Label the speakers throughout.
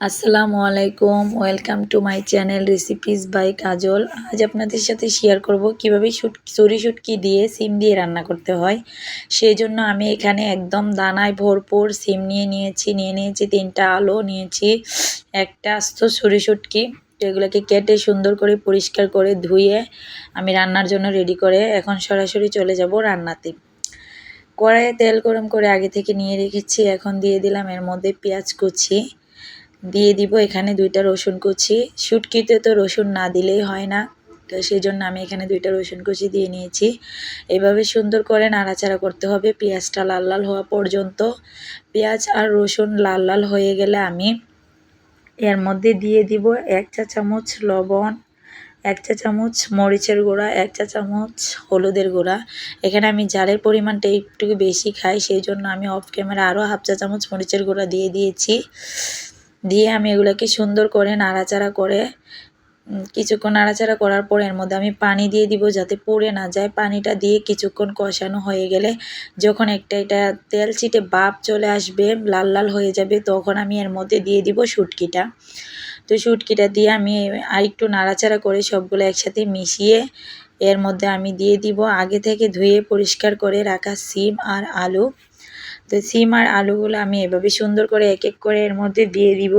Speaker 1: আসসালামু আলাইকুম, welcome to my channel recipes by Kajal. আজ আপনাদের সাথে শেয়ার করব কীভাবে শুট, চুরি শুটকি দিয়ে সিম দিয়ে রান্না করতে হয়। সেই জন্য আমি এখানে একদম দানায় ভরপুর সিম নিয়ে নিয়েছি নিয়ে নিয়েছি তিনটা আলু, নিয়েছি একটা আস্ত চুরি শুটকি। এগুলোকে কেটে সুন্দর করে পরিষ্কার করে ধুয়ে আমি রান্নার জন্য রেডি করে এখন সরাসরি চলে যাব রান্নাতে। কড়াইয়ে তেল গরম করে আগে থেকে নিয়ে রেখেছি, এখন দিয়ে দিলাম এর মধ্যে পেঁয়াজ কুচি। দিয়ে দিব, এখানে দুইটা রসুন কুচি। শুটকিতে তো রসুন না দিলেই হয় না, তো সেই জন্য আমি এখানে দুইটা রসুন কুচি দিয়ে নিয়েছি। এভাবে সুন্দর করে নাড়াচাড়া করতে হবে, পেঁয়াজটা লাল লাল হওয়া পর্যন্ত। পেঁয়াজ আর রসুন লাল লাল হয়ে গেলে আমি এর মধ্যে দিয়ে দিব এক চা চামচ লবণ, এক চা চামচ মরিচের গুঁড়া, এক চা চামচ হলুদের গুঁড়া। এখানে আমি জালের পরিমাণটা একটু বেশি খাই সেই জন্য আমি অফ ক্যামেরা আরও হাফ চা চামচ মরিচের গুঁড়া দিয়ে দিয়েছি। দিয়ে আমি এগুলোকে সুন্দর করে নাড়াচাড়া করে কিছুক্ষণ নাড়াচাড়া করার পর এর মধ্যে আমি পানি দিয়ে দিব যাতে পুড়ে না যায়। পানিটা দিয়ে কিছুক্ষণ কষানো হয়ে গেলে যখন একটা এটা তেল ছিটে বাপ চলে আসবে, লাল লাল হয়ে যাবে, তখন আমি এর মধ্যে দিয়ে দিব শুটকিটা। তো শুটকিটা দিয়ে আমি আর একটু নাড়াচাড়া করে সবগুলো একসাথে মিশিয়ে এর মধ্যে আমি দিয়ে দিব। আগে থেকে ধুয়ে পরিষ্কার করে রাখা সিম আর আলু। তো সিম আর আলুগুলো আমি এভাবে সুন্দর করে এক এক করে এর মধ্যে দিয়ে দিব।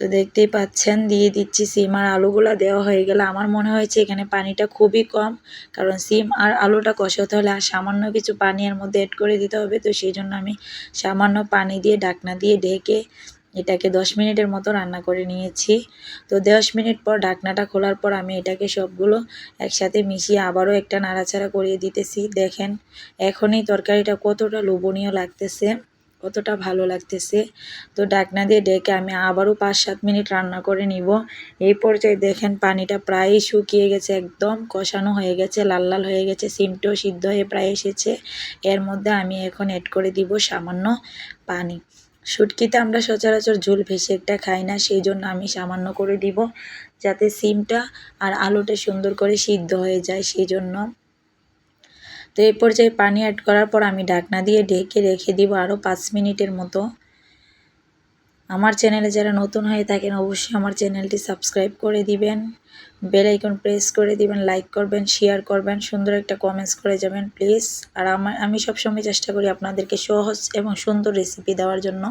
Speaker 1: তো দেখতেই পাচ্ছেন, দিয়ে দিচ্ছি সিম আর আলুগুলো দেওয়া হয়ে গেলে। আমার মনে হয়েছে এখানে পানিটা খুবই কম, কারণ সিম আর আলুটা কষাতে হলে আর সামান্য কিছু পানি এর মধ্যে অ্যাড করে দিতে হবে। তো সেই জন্য আমি সামান্য পানি দিয়ে ঢাকনা দিয়ে ঢেকে এটাকে দশ মিনিটের মতো রান্না করে নিয়েছি। তো দশ মিনিট পর ঢাকনাটা খোলার পর আমি এটাকে সবগুলো একসাথে মিশিয়ে আবারও একটা নাড়াচাড়া করিয়ে দিতেছি। দেখেন, এখনই তরকারিটা কতটা লোভনীয় লাগতেছে, কতটা ভালো লাগতেছে। তো ডাকনা দিয়ে ডেকে আমি আবারও পাঁচ সাত মিনিট রান্না করে নিব। এই পর্যায়ে দেখেন পানিটা প্রায় শুকিয়ে গেছে একদম, কষানো হয়ে গেছে, লাল লাল হয়ে গেছে, সিমটাও সিদ্ধ হয়ে প্রায় এসেছে। এর মধ্যে আমি এখন অ্যাড করে দিব সামান্য পানি। শুটকিতে আমরা সচরাচর ঝোল ভেসে একটা খাই না, সেই জন্য আমি সামান্য করে দিব যাতে সিমটা আর আলুটা সুন্দর করে সিদ্ধ হয়ে যায়, সেই জন্য। তো এই পর্যায়ে পানি অ্যাড করার পর আমি ঢাকনা দিয়ে ঢেকে রেখে দিব আরও পাঁচ মিনিটের মতো। আমার চ্যানেলে যারা নতুন হয়ে থাকেন, অবশ্যই আমার চ্যানেলটি সাবস্ক্রাইব করে দিবেন, বেল আইকন প্রেস করে দিবেন, লাইক করবেন, শেয়ার করবেন, সুন্দর একটা কমেন্টস করে যাবেন প্লিজ আর আমার আমি সবসময় চেষ্টা করি আপনাদেরকে সহজ এবং সুন্দর রেসিপি দেওয়ার জন্য।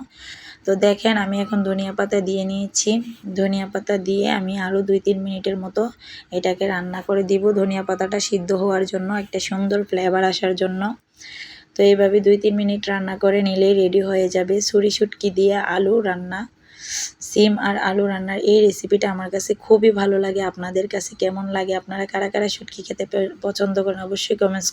Speaker 1: তো দেখেন, আমি এখন ধনিয়া পাতা দিয়ে নিয়েছি। ধনিয়া পাতা দিয়ে আমি আরও দুই তিন মিনিটের মতো এটাকে রান্না করে দিব। ধনিয়া পাতাটা সিদ্ধ হওয়ার জন্য, একটা সুন্দর ফ্লেভার আসার জন্য। তো এইভাবে দুই তিন মিনিট রান্না করে নিলেই রেডি হয়ে যাবে। ছুরি শুটকি দিয়ে আলু রান্না, সিম আর আলু রান্নার এই রেসিপিটা আমার কাছে খুবই ভালো লাগে। আপনাদের কাছে কেমন লাগে? আপনারা কারা কারা শুটকি খেতে পছন্দ করেন? অবশ্যই কমেন্টস